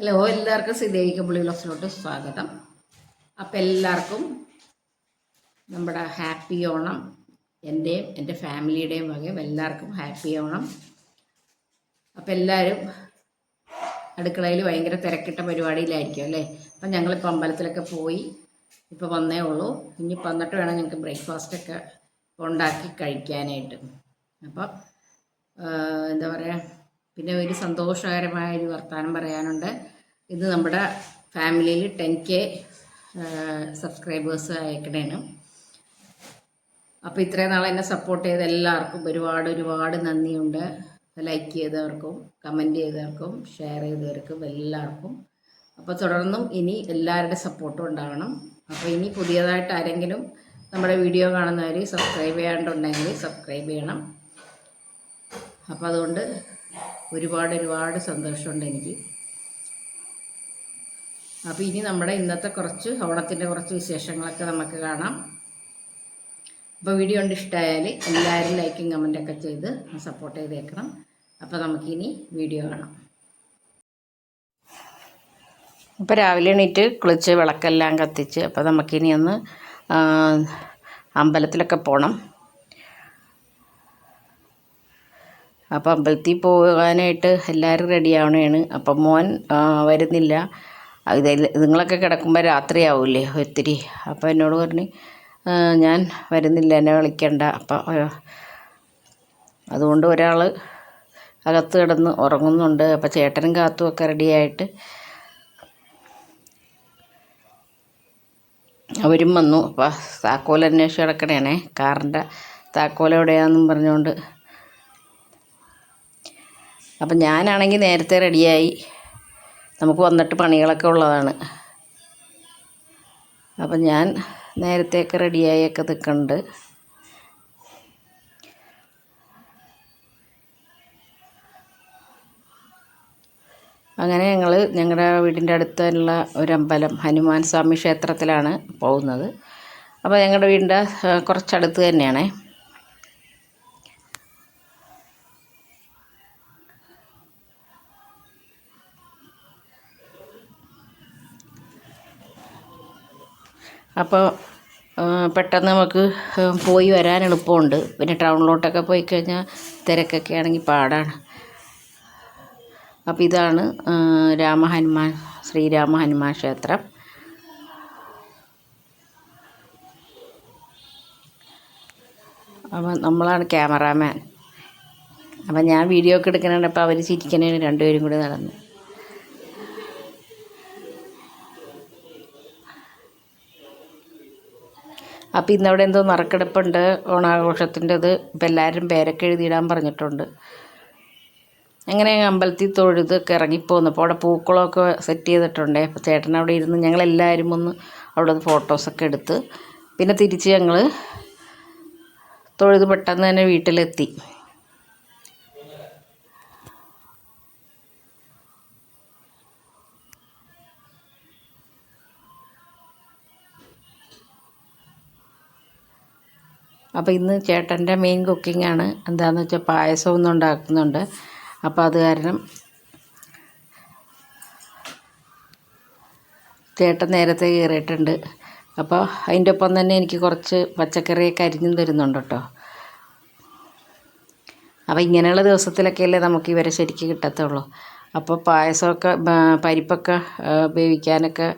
Hello എല്ലാവർക്കും സിദേവിക്ക് പുള്ളി ബ്ലോഗ്സിലോട്ട് സ്വാഗതം. അപ്പം എല്ലാവർക്കും നമ്മുടെ ഹാപ്പി ഓണം എന്റെയും എന്റെ ഫാമിലിയുടെയും വകയും എല്ലാവർക്കും ഹാപ്പി ഓണം. അപ്പം എല്ലാവരും അടുക്കളയിൽ ഭയങ്കര തിരക്കിട്ട പരിപാടിയിലായിരിക്കും അല്ലേ? അപ്പം ഞങ്ങളിപ്പോൾ അമ്പലത്തിലൊക്കെ പോയി ഇപ്പോൾ വന്നേ ഉള്ളൂ. ഇനി വന്നിട്ട് വേണം ഞങ്ങൾക്ക് ബ്രേക്ക്ഫാസ്റ്റൊക്കെ ഉണ്ടാക്കി കഴിക്കാനായിട്ട്. അപ്പം എന്താ പറയുക പിന്നെ ഒരു സന്തോഷകരമായ ഒരു വർത്തമാനം പറയാനുണ്ട്. ഇത് നമ്മുടെ ഫാമിലിയിൽ ടെൻ കെ സബ്സ്ക്രൈബേഴ്സ് അയക്കണേന്. അപ്പോൾ ഇത്രയും നാൾ എന്നെ സപ്പോർട്ട് ചെയ്ത എല്ലാവർക്കും ഒരുപാട് ഒരുപാട് നന്ദിയുണ്ട്. ലൈക്ക് ചെയ്തവർക്കും കമന്റ് ചെയ്തവർക്കും ഷെയർ ചെയ്തവർക്കും എല്ലാവർക്കും. അപ്പോൾ തുടർന്നും ഇനി എല്ലാവരുടെ സപ്പോർട്ടും ഉണ്ടാവണം അപ്പോൾ ഇനി പുതിയതായിട്ട് ആരെങ്കിലും നമ്മുടെ വീഡിയോ കാണുന്നവർ സബ്സ്ക്രൈബ് ചെയ്യാണ്ടുണ്ടെങ്കിൽ സബ്സ്ക്രൈബ് ചെയ്യണം. അപ്പോൾ അതുകൊണ്ട് ഒരുപാട് ഒരുപാട് സന്തോഷമുണ്ട് എനിക്ക്. അപ്പോൾ ഇനി നമ്മുടെ ഇന്നത്തെ കുറച്ച് ഓണത്തിന്റെ കുറച്ച് വിശേഷങ്ങളൊക്കെ നമുക്ക് കാണാം. അപ്പോൾ വീഡിയോ ഉണ്ട് ഇഷ്ടമായാൽ എല്ലാവരും ലൈക്കും കമന്റൊക്കെ ചെയ്ത് സപ്പോർട്ട് ചെയ്തേക്കണം. അപ്പോൾ നമുക്കിനി വീഡിയോ കാണാം. ഇപ്പോൾ രാവിലെ എണീറ്റ് കുളിച്ച് വിളക്കെല്ലാം കത്തിച്ച് അപ്പോൾ നമുക്കിനി ഒന്ന് അമ്പലത്തിലൊക്കെ പോകണം അപ്പോൾ അമ്പലത്തിൽ പോകാനായിട്ട് എല്ലാവരും റെഡി ആവണേണ്. അപ്പം മോൻ വരുന്നില്ല. ഇത് നിങ്ങളൊക്കെ കിടക്കുമ്പോൾ രാത്രിയാവില്ലേ ഒത്തിരി. അപ്പോൾ എന്നോട് പറഞ്ഞ് ഞാൻ വരുന്നില്ല എന്നെ വിളിക്കണ്ട. അപ്പം അതുകൊണ്ട് ഒരാൾ അകത്ത് കിടന്ന് ഉറങ്ങുന്നുണ്ട്. അപ്പോൾ ചേട്ടനും കാത്തും ഒക്കെ റെഡിയായിട്ട് അവരും വന്നു. അപ്പോൾ താക്കോൽ അന്വേഷിച്ച് കിടക്കണേണേ കാറിന്റെ താക്കോൽ എവിടെയാണെന്നും പറഞ്ഞുകൊണ്ട് അപ്പം ഞാനാണെങ്കിൽ നേരത്തെ റെഡിയായി. നമുക്ക് വന്നിട്ട് പണികളൊക്കെ ഉള്ളതാണ്. അപ്പം ഞാൻ നേരത്തെയൊക്കെ റെഡിയായൊക്കെ നിൽക്കുന്നുണ്ട് അങ്ങനെ ഞങ്ങൾ ഞങ്ങളുടെ വീടിന്റെ അടുത്തുള്ള ഒരു അമ്പലം ഹനുമാൻ സ്വാമി ക്ഷേത്രത്തിലാണ് പോകുന്നത്. അപ്പോൾ ഞങ്ങളുടെ വീടിന്റെ കുറച്ചടുത്ത് തന്നെയാണേ. അപ്പോൾ പെട്ടെന്ന് നമുക്ക് പോയി വരാൻ എളുപ്പമുണ്ട്. പിന്നെ ടൗണിലോട്ടൊക്കെ പോയി കഴിഞ്ഞാൽ തിരക്കൊക്കെ ആണെങ്കിൽ പാടാണ്. അപ്പോൾ ഇതാണ് രാമഹനുമാൻ ശ്രീരാമ ഹനുമാൻ ക്ഷേത്രം. അപ്പം നമ്മളാണ് ക്യാമറാമാൻ. അപ്പം ഞാൻ വീഡിയോ ഒക്കെ എടുക്കണുണ്ട് അപ്പോൾ അവർ ചിരിക്കണേ രണ്ടുപേരും കൂടി നടന്നു. അപ്പോൾ ഇന്നവിടെ എന്തോ നറുക്കെടുപ്പുണ്ട്. ഓണാഘോഷത്തിന്റെത്. ഇപ്പം എല്ലാവരും പേരൊക്കെ എഴുതിയിടാൻ പറഞ്ഞിട്ടുണ്ട്. അങ്ങനെ അമ്പലത്തിൽ തൊഴുതൊക്കെ ഇറങ്ങിപ്പോന്നപ്പോൾ അവിടെ പൂക്കളമൊക്കെ സെറ്റ് ചെയ്തിട്ടുണ്ട്. അപ്പോൾ ചേട്ടൻ അവിടെ ഇരുന്ന് ഞങ്ങളെല്ലാവരും ഒന്ന് അവിടെ ഫോട്ടോസൊക്കെ എടുത്ത്. പിന്നെ തിരിച്ച് ഞങ്ങൾ തൊഴുത് പെട്ടെന്ന് തന്നെ വീട്ടിലെത്തി. അപ്പോൾ ഇന്ന് ചേട്ടന്റെ മെയിൻ കുക്കിംഗ് ആണ്. എന്താണെന്ന് വെച്ചാൽ പായസം ഒന്നും ഉണ്ടാക്കുന്നുണ്ട്. അപ്പോൾ അത് കാരണം ചേട്ടൻ നേരത്തെ കയറിയിട്ടുണ്ട് അപ്പോൾ അതിന്റെ ഒപ്പം തന്നെ എനിക്ക് കുറച്ച് പച്ചക്കറിയൊക്കെ അരിഞ്ഞും തരുന്നുണ്ട് കേട്ടോ. അപ്പോൾ ഇങ്ങനെയുള്ള ദിവസത്തിലൊക്കെയല്ലേ നമുക്ക് ഇവരെ ശരിക്ക് കിട്ടത്തുള്ളൂ. അപ്പോൾ പായസമൊക്കെ പരിപ്പൊക്കെ വേവിക്കാനൊക്കെ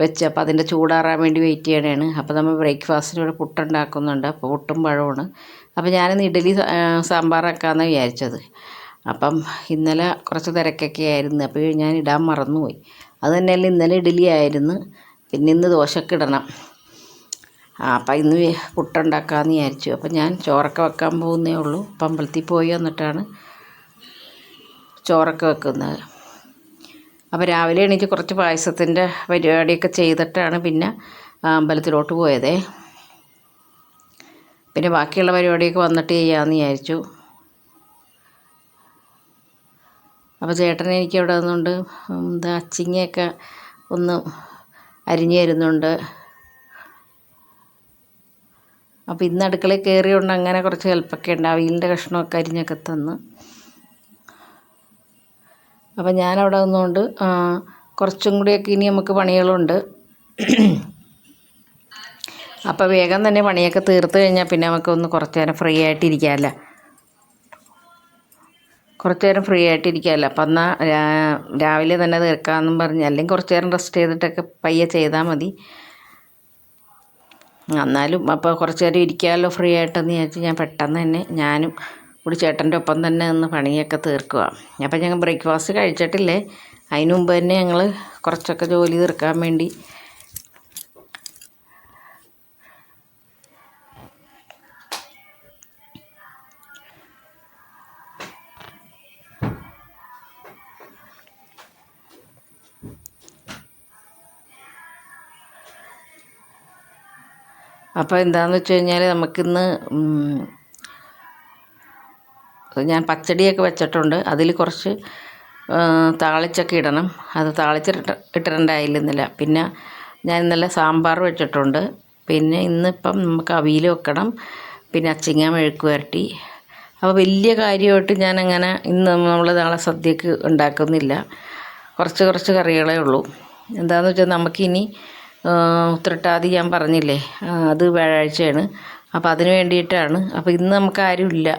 വെച്ച് അപ്പോൾ അതിന്റെ ചൂടാറാൻ വേണ്ടി വെയിറ്റ് ചെയ്യണതാണ് അപ്പോൾ നമ്മൾ ബ്രേക്ക്ഫാസ്റ്റിന് ഇവിടെ പുട്ടുണ്ടാക്കുന്നുണ്ട്. അപ്പോൾ പുട്ടും പഴമാണ് അപ്പോൾ ഞാനിന്ന് ഇഡലി സാമ്പാറാക്കാമെന്ന് വിചാരിച്ചത്. അപ്പം ഇന്നലെ കുറച്ച് തിരക്കൊക്കെ ആയിരുന്നു. അപ്പോൾ ഞാൻ ഇടാൻ മറന്നുപോയി. അത് തന്നെയല്ല ഇന്നലെ ഇഡലി ആയിരുന്നു. പിന്നെ ഇന്ന് ദോശക്ക് ഇടണം. അപ്പം ഇന്ന് പുട്ടുണ്ടാക്കാമെന്ന് വിചാരിച്ചു. അപ്പം ഞാൻ ചോറൊക്കെ വെക്കാൻ പോകുന്നേ ഉള്ളൂ. അപ്പം അമ്പലത്തിൽ പോയി വന്നിട്ടാണ് ചോറൊക്കെ വെക്കുന്നത്. അപ്പോൾ രാവിലെ എണീറ്റ് കുറച്ച് പായസത്തിന്റെ പരിപാടിയൊക്കെ ചെയ്തിട്ടാണ് പിന്നെ അമ്പലത്തിലോട്ട് പോയതേ. പിന്നെ ബാക്കിയുള്ള പരിപാടിയൊക്കെ വന്നിട്ട് ചെയ്യാമെന്ന് വിചാരിച്ചു. അപ്പോൾ ചേട്ടൻ എനിക്ക് അവിടെ നിന്നുകൊണ്ട് എന്താ അച്ചിങ്ങയൊക്കെ ഒന്ന് അരിഞ്ഞു തരുന്നുണ്ട്. അപ്പോൾ ഇന്ന് അടുക്കളയിൽ കയറിയോണ്ട് അങ്ങനെ കുറച്ച് ഹെൽപ്പൊക്കെ ഉണ്ട്. അവിയലിന്റെ കഷ്ണമൊക്കെ അരിഞ്ഞൊക്കെ തന്ന്. അപ്പം ഞാനവിടെ നിന്നുകൊണ്ട് ആ, കുറച്ചും കൂടിയൊക്കെ ഇനി നമുക്ക് പണികളുണ്ട്. അപ്പോൾ വേഗം തന്നെ പണിയൊക്കെ തീർത്ത് കഴിഞ്ഞാൽ പിന്നെ നമുക്കൊന്ന് കുറച്ച് നേരം ഫ്രീ ആയിട്ടിരിക്കാമല്ലോ കുറച്ച് നേരം ഫ്രീ ആയിട്ടിരിക്കാമല്ലോ അപ്പം എന്നാൽ രാവിലെ തന്നെ തീർക്കാമെന്നും പറഞ്ഞ് അല്ലെങ്കിൽ കുറച്ച് നേരം റെസ്റ്റ് ചെയ്തിട്ടൊക്കെ പയ്യെ ചെയ്താൽ മതി. എന്നാലും അപ്പോൾ കുറച്ച് നേരം ഇരിക്കാമല്ലോ ഫ്രീ ആയിട്ടെന്ന് വിചാരിച്ച് ഞാൻ പെട്ടെന്ന് തന്നെ ഞാനും കൂടി ചേട്ടന്റെ ഒപ്പം തന്നെ ഒന്ന് പണിയൊക്കെ തീർക്കുക അപ്പം ഞങ്ങൾ ബ്രേക്ക്ഫാസ്റ്റ് കഴിച്ചിട്ടില്ലേ? അതിനു മുമ്പ് തന്നെ ഞങ്ങൾ കുറച്ചൊക്കെ ജോലി തീർക്കാൻ വേണ്ടി അപ്പോൾ എന്താണെന്ന് വെച്ച് കഴിഞ്ഞാൽ നമുക്കിന്ന് ഉം, ഞാൻ പച്ചടിയൊക്കെ വെച്ചിട്ടുണ്ട്. അതിൽ കുറച്ച് താളിച്ചൊക്കെ ഇടണം. അത് താളിച്ചിട്ട് ഇട്ടിട്ടുണ്ടായിരുന്നില്ല പിന്നെ ഞാൻ ഇന്നലെ സാമ്പാർ വെച്ചിട്ടുണ്ട്. പിന്നെ ഇന്നിപ്പം നമുക്ക് അവിയൽ വെക്കണം. പിന്നെ അച്ചിങ്ങ മെഴുക്ക് വരട്ടി. അപ്പോൾ വലിയ കാര്യമായിട്ട് ഞാനങ്ങനെ ഇന്ന് നമ്മൾ നാളെ സദ്യക്ക് ഉണ്ടാക്കുന്നില്ല. കുറച്ച് കുറച്ച് കറികളേ ഉള്ളൂ. എന്താണെന്ന് വെച്ചാൽ നമുക്കിനി ഉത്രട്ടാതി ഞാൻ പറഞ്ഞില്ലേ അത് വ്യാഴാഴ്ചയാണ്. അപ്പോൾ അതിന് വേണ്ടിയിട്ടാണ്. അപ്പോൾ ഇന്ന് നമുക്ക് ആരുമില്ല.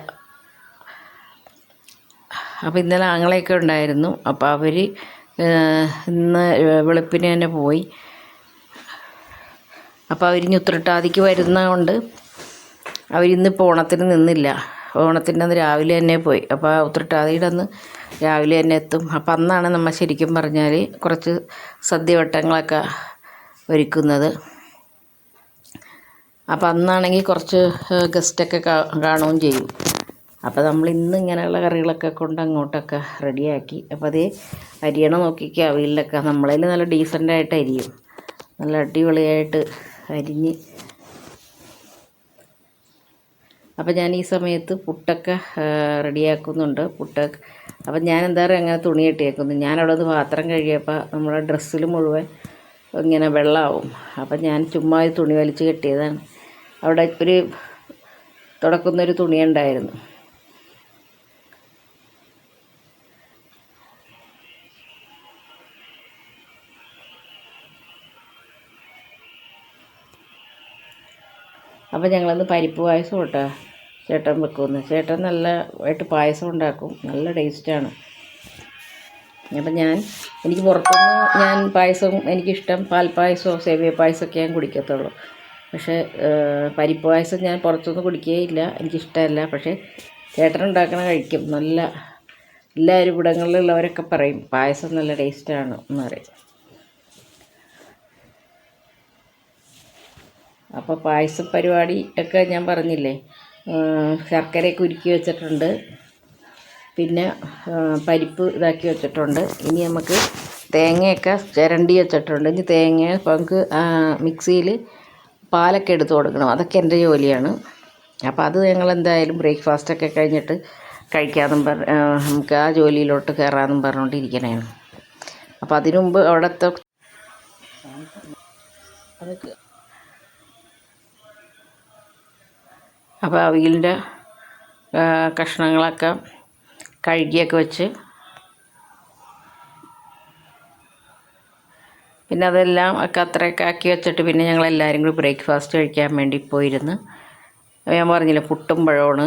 അപ്പോൾ ഇന്നലെ ആങ്ങളെയൊക്കെ ഉണ്ടായിരുന്നു. അപ്പോൾ അവർ ഇന്ന് വെളുപ്പിന് തന്നെ പോയി. അപ്പോൾ അവരിഞ്ഞ് ഉത്രട്ടാതിക്ക് വരുന്നതുകൊണ്ട് അവരിന്നിപ്പോൾ ഓണത്തിന് നിന്നില്ല. ഓണത്തിന്റെ അന്ന് രാവിലെ തന്നെ പോയി. അപ്പോൾ ഉത്രട്ടാതിയുടെ അന്ന് രാവിലെ തന്നെ എത്തും. അപ്പോൾ അന്നാണ് നമ്മൾ ശരിക്കും പറഞ്ഞാൽ കുറച്ച് സദ്യവട്ടങ്ങളൊക്കെ ഒരുക്കുന്നത്. അപ്പോൾ അന്നാണെങ്കിൽ കുറച്ച് ഗസ്റ്റൊക്കെ കാണുകയും ചെയ്യും. അപ്പോൾ നമ്മൾ ഇന്ന് ഇങ്ങനെയുള്ള കറികളൊക്കെ കൊണ്ട് അങ്ങോട്ടൊക്കെ റെഡിയാക്കി. അപ്പോൾ അതേ അരിയണ നോക്കിക്കുക അവയിലൊക്കെ നമ്മളതിൽ നല്ല ഡീസന്റായിട്ട് അരിയും. നല്ല അടിപൊളിയായിട്ട് അരിഞ്ഞ്. അപ്പോൾ ഞാൻ ഈ സമയത്ത് പുട്ടൊക്കെ റെഡിയാക്കുന്നുണ്ട്. പുട്ടൊക്കെ അപ്പം ഞാൻ എന്താ പറയുക അങ്ങനെ തുണി കെട്ടിയേക്കുന്നു. ഞാനവിടെ അത് പാത്രം കഴുകിയപ്പോൾ നമ്മുടെ ഡ്രസ്സിൽ മുഴുവൻ ഇങ്ങനെ വെള്ളമാവും അപ്പം ഞാൻ ചുമ്മാ തുണി വലിച്ച് കെട്ടിയതാണ്. അവിടെ ഒരു തുടക്കുന്നൊരു തുണി ഉണ്ടായിരുന്നു അപ്പോൾ ഞങ്ങളന്ന് പരിപ്പ് പായസം കേട്ടോ ചേട്ടൻ വെക്കുമെന്ന് ചേട്ടൻ നല്ല ആയിട്ട് പായസം ഉണ്ടാക്കും. നല്ല ടേസ്റ്റാണ് അപ്പം ഞാൻ എനിക്ക് പുറത്തുനിന്ന് ഞാൻ പായസം എനിക്കിഷ്ടം പാൽപ്പായസമോ സേവിയ പായസമൊക്കെ ഞാൻ കുടിക്കത്തുള്ളൂ. പക്ഷേ പരിപ്പ് പായസം ഞാൻ പുറത്തുനിന്ന് കുടിക്കുകയില്ല എനിക്കിഷ്ടമല്ല. പക്ഷേ ചേട്ടൻ ഉണ്ടാക്കണ കഴിക്കും. നല്ല എല്ലാവരും ഇവിടങ്ങളിലുള്ളവരൊക്കെ പറയും പായസം നല്ല ടേസ്റ്റാണ് എന്ന് പറയും. അപ്പോൾ പായസ പരിപാടി ഒക്കെ ഞാൻ പറഞ്ഞില്ലേ? ശർക്കരയൊക്കെ ഉരുക്കി വെച്ചിട്ടുണ്ട്. പിന്നെ പരിപ്പ് ഇതാക്കി വെച്ചിട്ടുണ്ട്. ഇനി നമുക്ക് തേങ്ങയൊക്കെ ചിരണ്ടി വെച്ചിട്ടുണ്ട്. ഇനി തേങ്ങ നമുക്ക് മിക്സിയിൽ പാലൊക്കെ എടുത്ത് കൊടുക്കണം. അതൊക്കെ എന്റെ ജോലിയാണ്. അപ്പോൾ അത് ഞങ്ങൾ എന്തായാലും ബ്രേക്ക്ഫാസ്റ്റൊക്കെ കഴിഞ്ഞിട്ട് കഴിക്കാമെന്നും പറ നമുക്ക് ആ ജോലിയിലോട്ട് കയറാമെന്നും പറഞ്ഞുകൊണ്ടിരിക്കണേണ് അപ്പോൾ അതിനു മുമ്പ് അവിടുത്തെ അതൊക്കെ അപ്പോൾ അവിയലിന്റെ കഷ്ണങ്ങളൊക്കെ കഴുകിയൊക്കെ വെച്ച്. പിന്നെ അതെല്ലാം ഒക്കെ അത്രയൊക്കെ ആക്കി വെച്ചിട്ട് പിന്നെ ഞങ്ങൾ എല്ലാവരും കൂടി ബ്രേക്ക്ഫാസ്റ്റ് കഴിക്കാൻ വേണ്ടി പോയിരുന്നു. ഞാൻ പറഞ്ഞില്ല പുട്ടും പഴമാണ്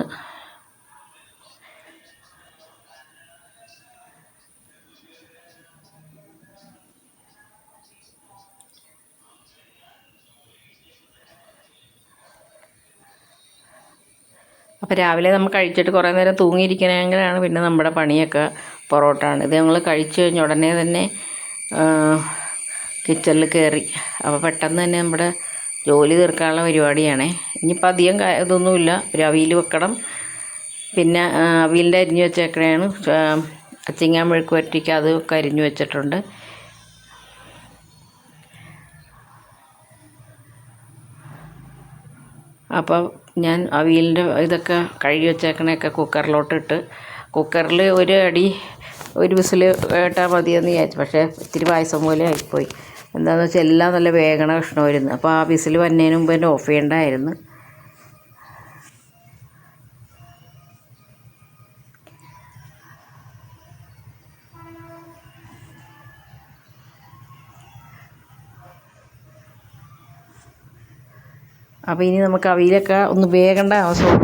അപ്പോൾ രാവിലെ നമ്മൾ കഴിച്ചിട്ട് കുറേ നേരം തൂങ്ങിയിരിക്കണമെങ്കിലാണ് പിന്നെ നമ്മുടെ പണിയൊക്കെ പൊറോട്ടാണ്. ഇത് ഞങ്ങൾ കഴിച്ചു കഴിഞ്ഞ ഉടനെ തന്നെ കിച്ചണിൽ കയറി അപ്പോൾ പെട്ടെന്ന് തന്നെ നമ്മുടെ ജോലി തീർക്കാനുള്ള പരിപാടിയാണേ. ഇനിയിപ്പോൾ അധികം ഇതൊന്നുമില്ല ഒരു അവിയിൽ വെക്കണം. പിന്നെ അവിയിലിന്റെ അരിഞ്ഞ് വെച്ചേക്കണേണ്. അച്ചിങ്ങാൻ മെഴുക്ക് വരട്ടിക്ക് അതൊക്കെ അരിഞ്ഞ് വെച്ചിട്ടുണ്ട്. അപ്പോൾ ഞാൻ അവിയലിന്റെ ഇതൊക്കെ കഴുകി വെച്ചേക്കണയൊക്കെ കുക്കറിലോട്ടിട്ട്. കുക്കറിൽ ഒരു അടി ഒരു വിസിൽ കേട്ടാൽ മതിയെന്ന് വിചാരിച്ചു. പക്ഷേ ഇത്തിരി പായസം പോലെ ആയിപ്പോയി. എന്താണെന്ന് വെച്ചാൽ എല്ലാം നല്ല വേഗണ കഷ്ണമായിരുന്നു. അപ്പോൾ ആ വിസിൽ വന്നതിന് മുമ്പ് തന്നെ ഓഫ് ചെയ്യേണ്ടായിരുന്നു അപ്പോൾ ഇനി നമുക്ക് അവിയിലൊക്കെ ഒന്ന് വേകേണ്ട ആവശ്യം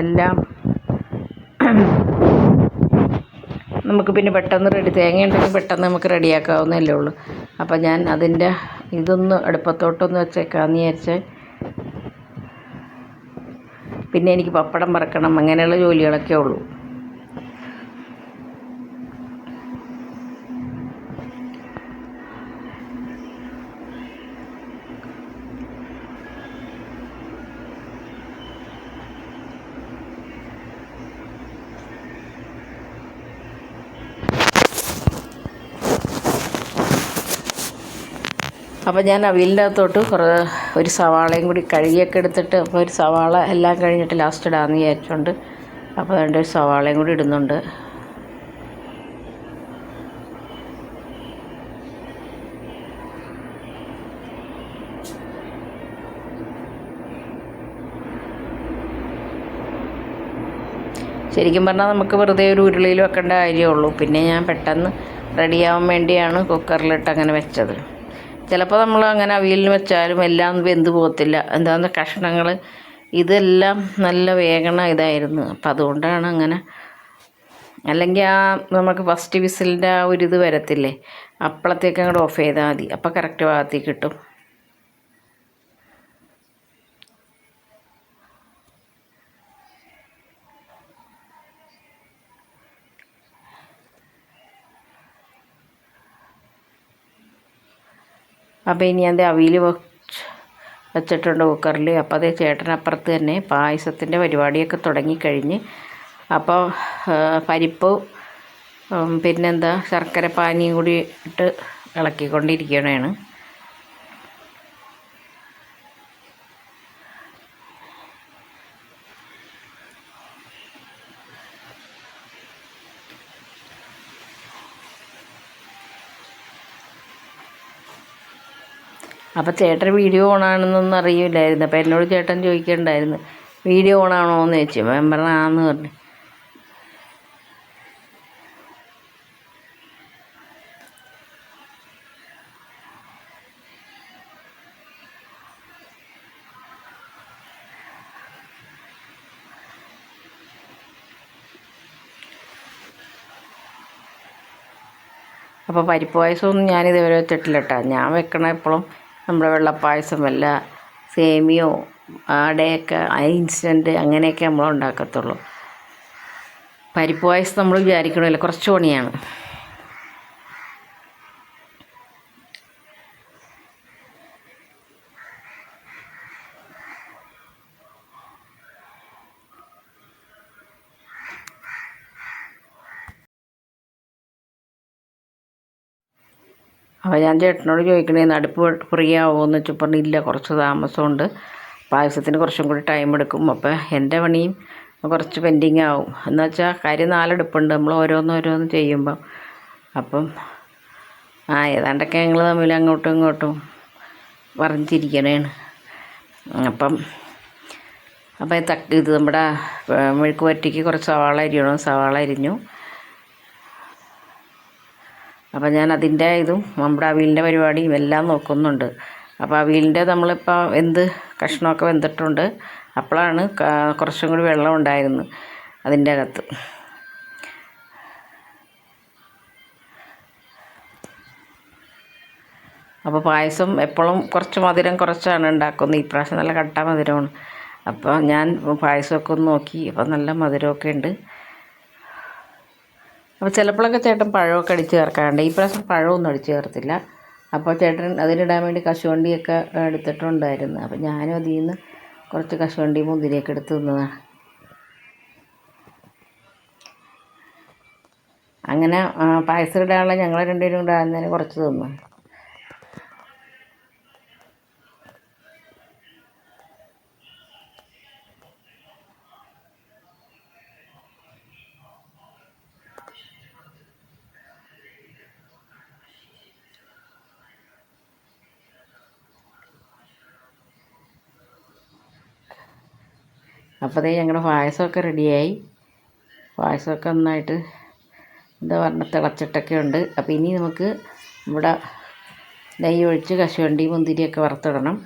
എല്ലാം നമുക്ക് പിന്നെ പെട്ടെന്ന് റെഡി തേങ്ങ ഉണ്ടെങ്കിൽ പെട്ടെന്ന് നമുക്ക് റെഡിയാക്കാവുന്നല്ലേ ഉള്ളൂ. അപ്പോൾ ഞാൻ അതിന്റെ ഇതൊന്ന് അടുപ്പത്തോട്ടൊന്ന് വെച്ചേക്കാമെന്ന് വിചാരിച്ച്. പിന്നെ എനിക്ക് പപ്പടം പറക്കണം അങ്ങനെയുള്ള ജോലികളൊക്കെ ഉള്ളൂ. അപ്പോൾ ഞാൻ അവിയലിന്റെ അകത്തോട്ട് കുറേ ഒരു സവാളയും കൂടി കഴുകിയൊക്കെ എടുത്തിട്ട് അപ്പോൾ ഒരു സവാള എല്ലാം കഴിഞ്ഞിട്ട് ലാസ്റ്റ് ഇടാമെന്ന് വിചാരിച്ചുകൊണ്ട് അപ്പോൾ അതിന്റെ ഒരു സവാളയും കൂടി ഇടുന്നുണ്ട്. ശരിക്കും പറഞ്ഞാൽ നമുക്ക് വെറുതെ ഒരു ഉരുളിയിൽ വെക്കേണ്ട കാര്യമുള്ളൂ പിന്നെ ഞാൻ പെട്ടെന്ന് റെഡിയാവാൻ വേണ്ടിയാണ് കുക്കറിലിട്ട് അങ്ങനെ വെച്ചത്. ചിലപ്പോൾ നമ്മൾ അങ്ങനെ അവിയലിൽ വെച്ചാലും എല്ലാം വെന്ത് പോകത്തില്ല. എന്താണെന്ന് കഷ്ണങ്ങൾ ഇതെല്ലാം നല്ല വേഗണ ഇതായിരുന്നു. അപ്പം അതുകൊണ്ടാണ് അങ്ങനെ. അല്ലെങ്കിൽ ആ നമുക്ക് ഫസ്റ്റ് വിസിലിന്റെ ആ ഒരു ഇത് വരത്തില്ലേ? അപ്പോഴത്തേക്ക് അങ്ങോട്ട് ഓഫ് ചെയ്താൽ മതി. അപ്പോൾ കറക്റ്റ് ഭാഗത്തേക്ക് കിട്ടും. അപ്പോൾ ഇനി അത് അവിയിൽ വെച്ചിട്ടുണ്ട് കുക്കറിൽ. അപ്പോൾ അതേ ചേട്ടനപ്പുറത്ത് തന്നെ പായസത്തിന്റെ പരിപാടിയൊക്കെ തുടങ്ങിക്കഴിഞ്ഞ്. അപ്പോൾ പരിപ്പ് പിന്നെന്താ ശർക്കര പാനിയും കൂടി ഇട്ട് ഇളക്കിക്കൊണ്ടിരിക്കണതാണ് അപ്പോൾ ചേട്ടൻ വീഡിയോ ഓണാണെന്നൊന്നും അറിയില്ലായിരുന്നു. അപ്പോൾ എന്നോട് ചേട്ടൻ ചോദിക്കണ്ടായിരുന്നു. വീഡിയോ ഓണാണോ എന്ന് ചോദിച്ചു. ഞാൻ പറഞ്ഞു ആന്ന് പറഞ്ഞു. അപ്പോൾ പരിപ്പ് പായസമൊന്നും ഞാനിതുവരെ വെച്ചിട്ടില്ല കേട്ടോ. ഞാൻ വെക്കണ എപ്പോഴും നമ്മുടെ വെള്ളപ്പായസം വല്ല സേമിയോ ആടയൊക്കെ ഇൻസ്റ്റന്റ് അങ്ങനെയൊക്കെ നമ്മൾ ഉണ്ടാക്കത്തുള്ളൂ. പരിപ്പ് പായസം നമ്മൾ വിചാരിക്കണമല്ലോ കുറച്ച് പണിയാണ്. അപ്പോൾ ഞാൻ ചേട്ടനോട് ചോദിക്കണേ അടുപ്പ് ഫ്രീ ആവുമോ എന്ന് വെച്ചാൽ പറഞ്ഞു ഇല്ല കുറച്ച് താമസമുണ്ട്. പായസത്തിന് കുറച്ചും കൂടി ടൈം എടുക്കും. അപ്പോൾ എന്റെ പണിയും കുറച്ച് പെൻഡിങ് ആവും. എന്ന് വെച്ചാൽ കാര്യം നാലെടുപ്പുണ്ട്. നമ്മൾ ഓരോന്ന് ഓരോന്ന് ചെയ്യുമ്പം. അപ്പം ആ ഏതാണ്ടൊക്കെ ഞങ്ങൾ തമ്മിൽ അങ്ങോട്ടും ഇങ്ങോട്ടും പറഞ്ഞിരിക്കണേണ്. അപ്പം അപ്പം ഇത് നമ്മുടെ മെഴുക്ക് വരട്ടിക്ക് കുറച്ച് സവാള അരിയണം. സവാള അരിഞ്ഞു. അപ്പോൾ ഞാൻ അതിന്റെ ഇതും നമ്മുടെ അവിയലിന്റെ പരിപാടിയും എല്ലാം നോക്കുന്നുണ്ട്. അപ്പോൾ അവിയലിന്റെ നമ്മളിപ്പോൾ എന്ത് കഷ്ണമൊക്കെ വെന്തിട്ടുണ്ട്. അപ്പോഴാണ് കുറച്ചും കൂടി വെള്ളം ഉണ്ടായിരുന്നു അതിന്റെ അകത്ത്. അപ്പോൾ പായസം എപ്പോഴും കുറച്ച് മധുരം കുറച്ചാണ് ഉണ്ടാക്കുന്നത്. ഈ പ്രാവശ്യം നല്ല കട്ട മധുരമാണ്. അപ്പോൾ ഞാൻ പായസമൊക്കെ ഒന്ന് നോക്കി. അപ്പോൾ നല്ല മധുരമൊക്കെ ഉണ്ട്. അപ്പോൾ ചിലപ്പോഴൊക്കെ ചേട്ടൻ പഴമൊക്കെ അടിച്ച് ചേർക്കാറുണ്ട്. ഈ പ്രാവശ്യം പഴമൊന്നും അടിച്ച് ചേർത്തില്ല. അപ്പോൾ ചേട്ടൻ അതിനിടാൻ വേണ്ടി കശുവണ്ടിയൊക്കെ എടുത്തിട്ടുണ്ടായിരുന്നു. അപ്പോൾ ഞാനും അതിൽ നിന്ന് കുറച്ച് കശുവണ്ടി മുന്തിരിയൊക്കെ എടുത്ത് തിന്നതാണ്. അങ്ങനെ പായസം ഇടാനുള്ള ഞങ്ങൾ രണ്ടുപേരും കൂടെ ആകുന്നതിന് കുറച്ച് തിന്നു. അപ്പോൾ ദേ ഞങ്ങളുടെ പായസമൊക്കെ റെഡിയായി. പായസമൊക്കെ നന്നായിട്ട് എന്താ പറഞ്ഞ തിളച്ചിട്ടൊക്കെ ഉണ്ട്. അപ്പോൾ ഇനി നമുക്ക് ഇവിടെ നെയ്യ് ഒഴിച്ച് കശുവണ്ടി മുന്തിരിയൊക്കെ വറുത്തിടണം.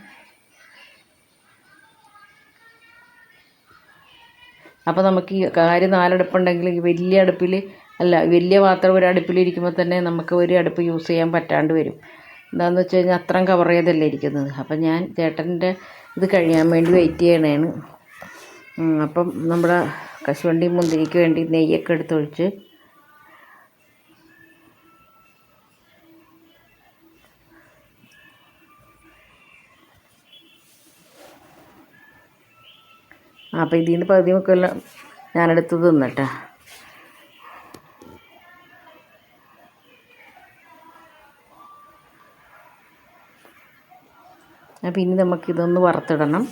അപ്പോൾ നമുക്ക് ഈ കാര്യ നാലടുപ്പുണ്ടെങ്കിൽ വലിയ അടുപ്പിൽ അല്ല വലിയ പാത്രം ഒരു അടുപ്പിലിരിക്കുമ്പോൾ തന്നെ നമുക്ക് ഒരു അടുപ്പ് യൂസ് ചെയ്യാൻ പറ്റാണ്ട് വരും. എന്താണെന്ന് വെച്ച് കഴിഞ്ഞാൽ അത്രയും കവർ ചെയ്തല്ലേ ഇരിക്കുന്നത്. അപ്പം ഞാൻ ചേട്ടന്റെ ഇത് കഴിയാൻ വേണ്ടി വെയിറ്റ് ചെയ്യണേന്ന്. അപ്പം നമ്മുടെ കശുവണ്ടി മുന്തിരിക്ക് വേണ്ടി നെയ്യൊക്കെ എടുത്തൊഴിച്ച് അപ്പം ഇതിൽ നിന്ന് പകുതി മുക്കെല്ലാം ഞാനെടുത്ത് തിന്നട്ടെ. ഇനി നമുക്കിതൊന്ന് വറുത്തിടണം.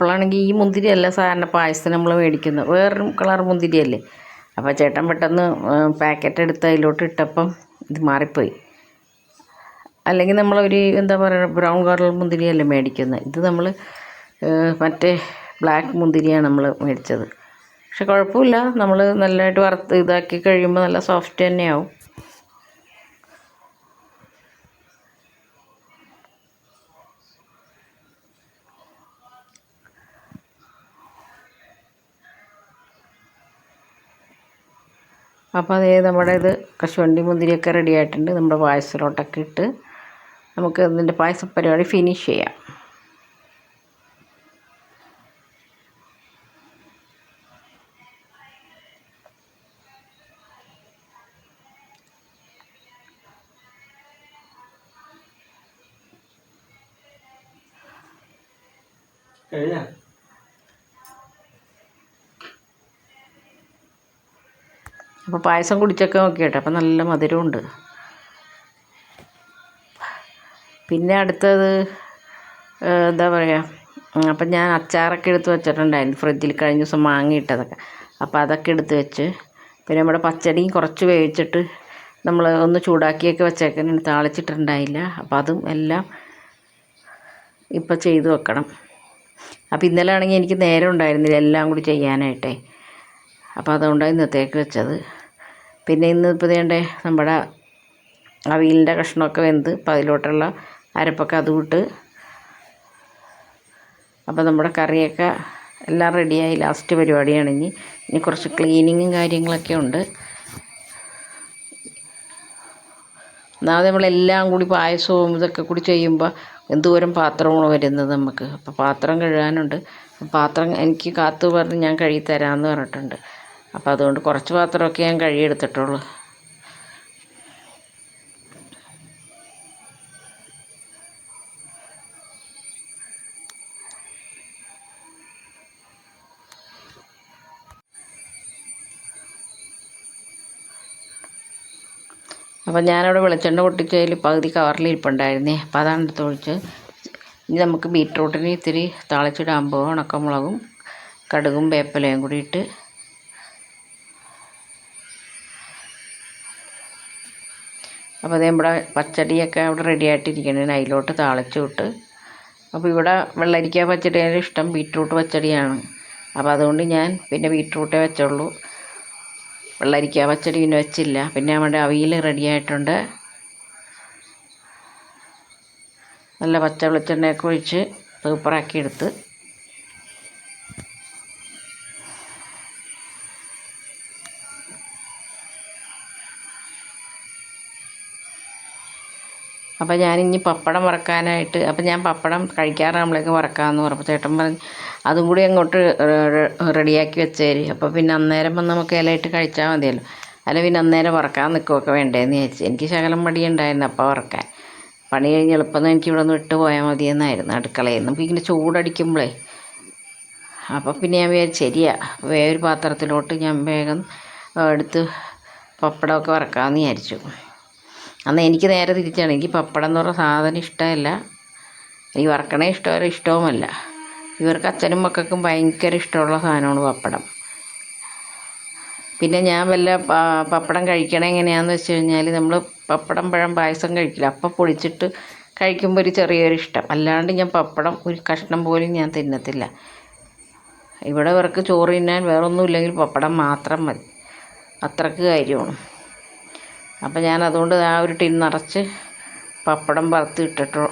അപ്പോഴാണെങ്കിൽ ഈ മുന്തിരിയല്ല സാധാരണ പായസത്തിന് നമ്മൾ മേടിക്കുന്നത്. വേറൊരു കളർ മുന്തിരിയല്ലേ? അപ്പോൾ ചേട്ടൻ പെട്ടെന്ന് പാക്കറ്റ് എടുത്ത് അതിലോട്ട് ഇട്ടപ്പം ഇത് മാറിപ്പോയി. അല്ലെങ്കിൽ നമ്മളൊരു എന്താ പറയുക ബ്രൗൺ കളർ മുന്തിരിയല്ലേ മേടിക്കുന്നത്. ഇത് നമ്മൾ മറ്റേ ബ്ലാക്ക് മുന്തിരിയാണ് നമ്മൾ മേടിച്ചത്. പക്ഷെ കുഴപ്പമില്ല. നമ്മൾ നല്ലതായിട്ട് വറുത്ത് ഇതാക്കി കഴിയുമ്പോൾ നല്ല സോഫ്റ്റ് തന്നെയാവും. അപ്പോൾ അതേ നമ്മുടെ ഇത് കശുവണ്ടി മുന്തിരിയൊക്കെ റെഡി ആയിട്ടുണ്ട്. നമ്മുടെ പായസത്തിലോട്ടൊക്കെ ഇട്ട് നമുക്ക് ഇതിന്റെ പായസ പരിപാടി ഫിനിഷ് ചെയ്യാം. കഴിഞ്ഞ? അപ്പോൾ പായസം കുടിച്ചൊക്കെ നോക്കിയിട്ട് അപ്പോൾ നല്ല മധുരമുണ്ട്. പിന്നെ അടുത്തത് എന്താ പറയുക അപ്പം ഞാൻ അച്ചാറൊക്കെ എടുത്ത് വെച്ചിട്ടുണ്ടായിരുന്നു ഫ്രിഡ്ജിൽ കഴിഞ്ഞ ദിവസം മാങ്ങിയിട്ടതൊക്കെ. അപ്പോൾ അതൊക്കെ എടുത്ത് വെച്ച് പിന്നെ നമ്മുടെ പച്ചടി കുറച്ച് വേവിച്ചിട്ട് നമ്മൾ ഒന്ന് ചൂടാക്കിയൊക്കെ വെച്ചേക്കാൻ താളിച്ചിട്ടുണ്ടായില്ല. അപ്പോൾ അതും എല്ലാം ഇപ്പം ചെയ്ത് വെക്കണം. അപ്പോൾ ഇന്നലെ ആണെങ്കിൽ എനിക്ക് നേരം ഉണ്ടായിരുന്നില്ല എല്ലാം കൂടി ചെയ്യാനായിട്ടേ. അപ്പോൾ അതുകൊണ്ടാണ് ഇന്നത്തേക്ക് വെച്ചത്. പിന്നെ ഇന്ന് ഇപ്പോൾ വേണ്ടേ നമ്മുടെ അവിയലിന്റെ കഷ്ണമൊക്കെ വെന്ത് അപ്പോൾ അതിലോട്ടുള്ള അരപ്പൊക്കെ അതും ഇട്ട് അപ്പോൾ നമ്മുടെ കറിയൊക്കെ എല്ലാം റെഡിയായി. ലാസ്റ്റ് പരിപാടിയാണ് ഇനി. ഇനി കുറച്ച് ക്ലീനിങ്ങും കാര്യങ്ങളൊക്കെ ഉണ്ട്. ഒന്നാമത് നമ്മളെല്ലാം കൂടി പായസവും ഇതൊക്കെ കൂടി ചെയ്യുമ്പോൾ എന്തോരം പാത്രമാണ് വരുന്നത് നമുക്ക്? അപ്പോൾ പാത്രം കഴുകാനുണ്ട്. പാത്രം എനിക്ക് കാത്തു പറഞ്ഞ് ഞാൻ കഴുകി തരാമെന്ന് പറഞ്ഞിട്ടുണ്ട്. അപ്പോൾ അതുകൊണ്ട് കുറച്ച് പാത്രമൊക്കെ ഞാൻ കഴുകിയെടുത്തിട്ടുള്ളൂ. അപ്പോൾ ഞാനവിടെ വെളിച്ചെണ്ണ പൊട്ടിച്ചതിൽ പകുതി കവറിൽ ഇരിപ്പുണ്ടായിരുന്നേ. അപ്പോൾ അതാണ് എടുത്ത് ഒഴിച്ച്. ഇനി നമുക്ക് ബീട്രൂട്ടിന് ഇത്തിരി താളിച്ചിടാകുമ്പോൾ ഉണക്കമുളകും കടുകും വേപ്പിലയും കൂടി ഇട്ട് അപ്പോൾ അതേ നമ്മുടെ പച്ചടിയൊക്കെ അവിടെ റെഡി ആയിട്ടിരിക്കണേ. അതിലോട്ട് താളിച്ചു വിട്ട് അപ്പോൾ ഇവിടെ വെള്ളരിക്ക പച്ചടിയാണ് ഇഷ്ടം ബീട്രൂട്ട് പച്ചടിയാണ്. അപ്പോൾ അതുകൊണ്ട് ഞാൻ പിന്നെ ബീട്രൂട്ടേ വെച്ചുള്ളൂ. വെള്ളരിക്ക പച്ചടി പിന്നെ വെച്ചില്ല. പിന്നെ നമ്മുടെ അവിയൽ റെഡിയായിട്ടുണ്ട് നല്ല പച്ച വെളിച്ചെണ്ണയൊക്കെ ഒഴിച്ച് സൂപ്പറാക്കി എടുത്ത്. അപ്പോൾ ഇനി പപ്പടം വറക്കാനായിട്ട് അപ്പോൾ ഞാൻ പപ്പടം കഴിക്കാറാകുമ്പോഴേക്ക് വറക്കാമെന്ന് പറഞ്ഞു. ചേട്ടൻ പറഞ്ഞു അതും കൂടി അങ്ങോട്ട് റെഡിയാക്കി വെച്ചേരി. അപ്പോൾ പിന്നെ അന്നേരം വന്ന് നമുക്ക് ഇലയിട്ട് കഴിച്ചാൽ മതിയല്ലോ. അല്ല പിന്നെ അന്നേരം വറക്കാൻ നിൽക്കുകയൊക്കെ വേണ്ടേന്ന് വിചാരിച്ചു. എനിക്ക് ശകലം മടിയുണ്ടായിരുന്നു അപ്പോൾ വറക്കാൻ. പണി കഴിഞ്ഞ് എളുപ്പം എനിക്ക് ഇവിടെ നിന്ന് വിട്ട് പോയാൽ മതിയെന്നായിരുന്നു അടുക്കളയിൽ നമുക്ക് ഇങ്ങനെ ചൂടടിക്കുമ്പോഴേ അപ്പോൾ പിന്നെ ഞാൻ വിചാരിച്ചു ശരിയാ. വേറൊരു പാത്രത്തിലോട്ട് ഞാൻ വേഗം എടുത്ത് പപ്പടമൊക്കെ വറക്കാമെന്ന് വിചാരിച്ചു. അന്ന് എനിക്ക് നേരെ തിരിച്ചാണ്. എനിക്ക് പപ്പടം എന്ന് പറഞ്ഞ സാധനം ഇഷ്ടമല്ല. എനിക്ക് വറക്കണേ ഇഷ്ടമല്ല ഇഷ്ടവുമല്ല. ഇവർക്ക് അച്ഛനും മക്കൾക്കും ഭയങ്കര ഇഷ്ടമുള്ള സാധനമാണ് പപ്പടം. പിന്നെ ഞാൻ വല്ല പപ്പടം കഴിക്കണ എങ്ങനെയാണെന്ന് വെച്ച് കഴിഞ്ഞാൽ നമ്മൾ പപ്പടം പഴം പായസം കഴിക്കില്ല. അപ്പം പൊളിച്ചിട്ട് കഴിക്കുമ്പോൾ ഒരു ചെറിയൊരു ഇഷ്ടം. അല്ലാണ്ട് ഞാൻ പപ്പടം ഒരു കഷ്ണം പോലും ഞാൻ തിന്നത്തില്ല. ഇവിടെ ഇവർക്ക് ചോറ് തിന്നാൻ വേറൊന്നുമില്ലെങ്കിൽ പപ്പടം മാത്രം മതി. അത്രയ്ക്ക് കാര്യമാണ്. അപ്പം ഞാൻ അതുകൊണ്ട് ആ ഒരു ടിൻ നിറച്ച് പപ്പടം വറുത്ത് ഇട്ടിട്ടു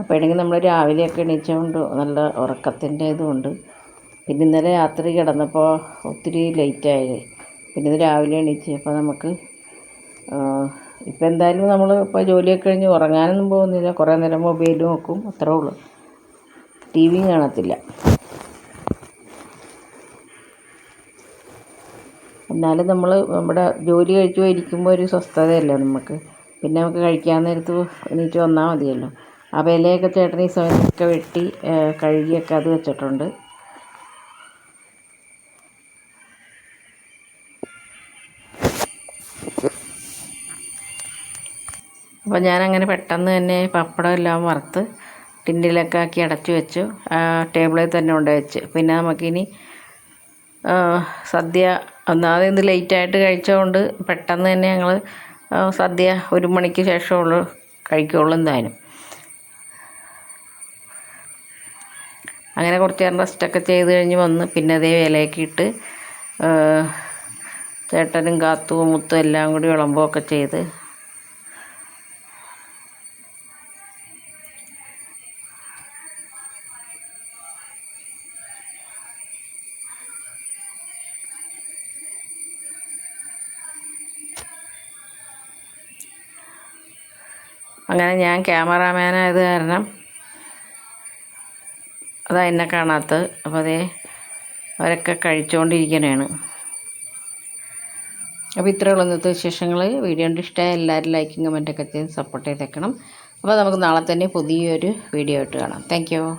അപ്പോഴെങ്കിൽ നമ്മൾ രാവിലെയൊക്കെ എണീച്ചുകൊണ്ട് നല്ല ഉറക്കത്തിന്റെ ഇതുകൊണ്ട് പിന്നെ ഇന്നലെ രാത്രി കിടന്നപ്പോൾ ഒത്തിരി ലേറ്റായി. പിന്നെ രാവിലെ എണീച്ച്. അപ്പോൾ നമുക്ക് ഇപ്പം എന്തായാലും നമ്മൾ ഇപ്പോൾ ജോലിയൊക്കെ കഴിഞ്ഞ് ഉറങ്ങാനൊന്നും പോകുന്നില്ല. കുറേ നേരം മൊബൈൽ നോക്കും. അത്രേ ഉള്ളൂ. ടി വിയും കാണത്തില്ല. എന്നാലും നമ്മൾ നമ്മുടെ ജോലി കഴിച്ചു ഇരിക്കുമ്പോൾ ഒരു സ്വസ്ഥതയല്ലേ നമുക്ക്. പിന്നെ നമുക്ക് കഴിക്കാൻ നേരത്ത് എണീറ്റ് വന്നാൽ മതിയല്ലോ. അപ്പോൾ ഇലയൊക്കെ ചേട്ടൻ ഈ സമയത്തൊക്കെ വെട്ടി കഴുകിയൊക്കെ അത് വെച്ചിട്ടുണ്ട്. അപ്പോൾ ഞാനങ്ങനെ പെട്ടെന്ന് തന്നെ പപ്പടം എല്ലാം വറുത്ത് ടിന്നിലൊക്കെ ആക്കി അടച്ചു വെച്ചു. ടേബിളിൽ തന്നെ കൊണ്ട് വെച്ച്. പിന്നെ നമുക്കിനി സദ്യ ഒന്നാമത് ഇന്ന് ലേറ്റായിട്ട് കഴിച്ചതുകൊണ്ട് പെട്ടെന്ന് തന്നെ ഞങ്ങൾ സദ്യ ഒരു മണിക്ക് ശേഷമുള്ളൂ കഴിക്കുകയുള്ളൂ എന്തായാലും. അങ്ങനെ കുറച്ച് നേരം റെസ്റ്റൊക്കെ ചെയ്ത് കഴിഞ്ഞ് വന്ന് പിന്നെ അതേ ഇലയൊക്കെ ചേട്ടനും കാത്തും മുത്തും എല്ലാം കൂടി വിളമ്പുകയൊക്കെ ചെയ്ത്. അങ്ങനെ ഞാൻ ക്യാമറാമാനായത് കാരണം അതാ എന്നെ കാണാത്തത്. അപ്പോൾ അതേ അവരൊക്കെ കഴിച്ചുകൊണ്ടിരിക്കണേണ് അപ്പോൾ ഇത്രയുള്ള ഇന്നത്തെ വിശേഷങ്ങൾ വീഡിയോ കണ്ട് ഇഷ്ടമായ എല്ലാവരും ലൈക്കും കമന്റൊക്കെ ചെയ്ത് സപ്പോർട്ട് ചെയ്തേക്കണം. അപ്പോൾ നമുക്ക് നാളെ തന്നെ പുതിയൊരു വീഡിയോ ആയിട്ട് കാണാം. താങ്ക്